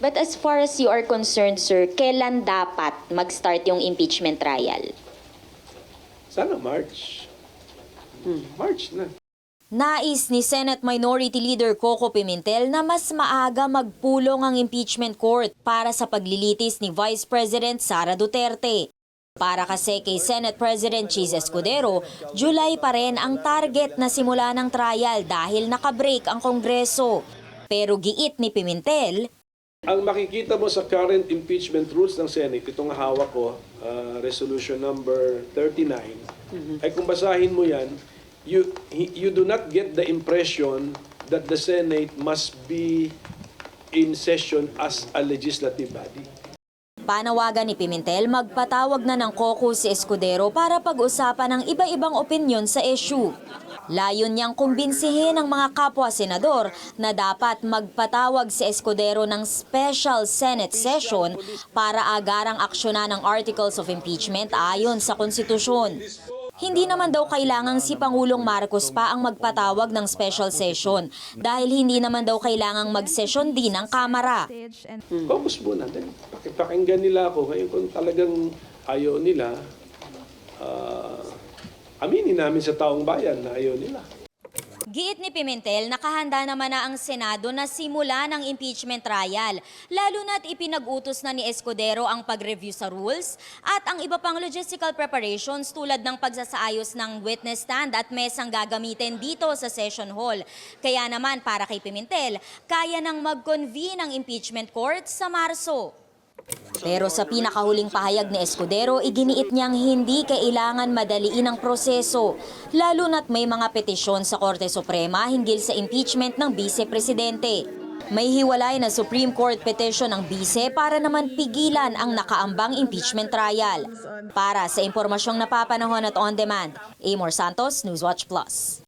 But as far as you are concerned, sir, kailan dapat mag-start yung impeachment trial? Sana March. Hmm, March na. Nais ni Senate Minority Leader Coco Pimentel na mas maaga magpulong ang impeachment court para sa paglilitis ni Vice President Sara Duterte. Para kasi kay Senate President Cheese Escudero, July pa rin ang target na simula ng trial dahil nakabreak ang Kongreso. Pero giit ni Pimentel, Ang makikita mo sa current impeachment rules ng Senate, itong hawak ko, uh, resolution number 39, ay kung basahin mo yan, you, you do not get the impression that the Senate must be in session as a legislative body. Panawagan ni Pimentel magpatawag na ng caucus si Escudero para pag-usapan ang iba-ibang opinyon sa issue. Layon niyang kumbinsihin ang mga kapwa-senador na dapat magpatawag si Escudero ng special Senate session para agarang aksyonan ng Articles of Impeachment ayon sa konstitusyon. Hindi naman daw kailangang si Pangulong Marcos pa ang magpatawag ng special session dahil hindi naman daw kailangang magsesyon din ang Kamara. Focus muna. Then, pakipakinggan nila ako. Ngayon kung talagang ayaw nila, ah, aminin namin sa taong bayan na ayaw nila. Giit ni Pimentel, nakahanda naman na ang Senado na simula ng impeachment trial, lalo na't ipinag-utos na ni Escudero ang pag-review sa rules at ang iba pang logistical preparations tulad ng pagsasaayos ng witness stand at mesang gagamitin dito sa session hall. Kaya naman para kay Pimentel, kaya nang mag-convene ang impeachment court sa Marso. Pero sa pinakahuling pahayag ni Escudero, iginiit niyang hindi kailangan madaliin ang proseso, lalo na't may mga petisyon sa Korte Suprema hinggil sa impeachment ng Vice-Presidente. May hiwalay na Supreme Court petition ng Vice para naman pigilan ang nakaambang impeachment trial. Para sa impormasyong napapanahon at on demand, Amor Santos, Newswatch Plus.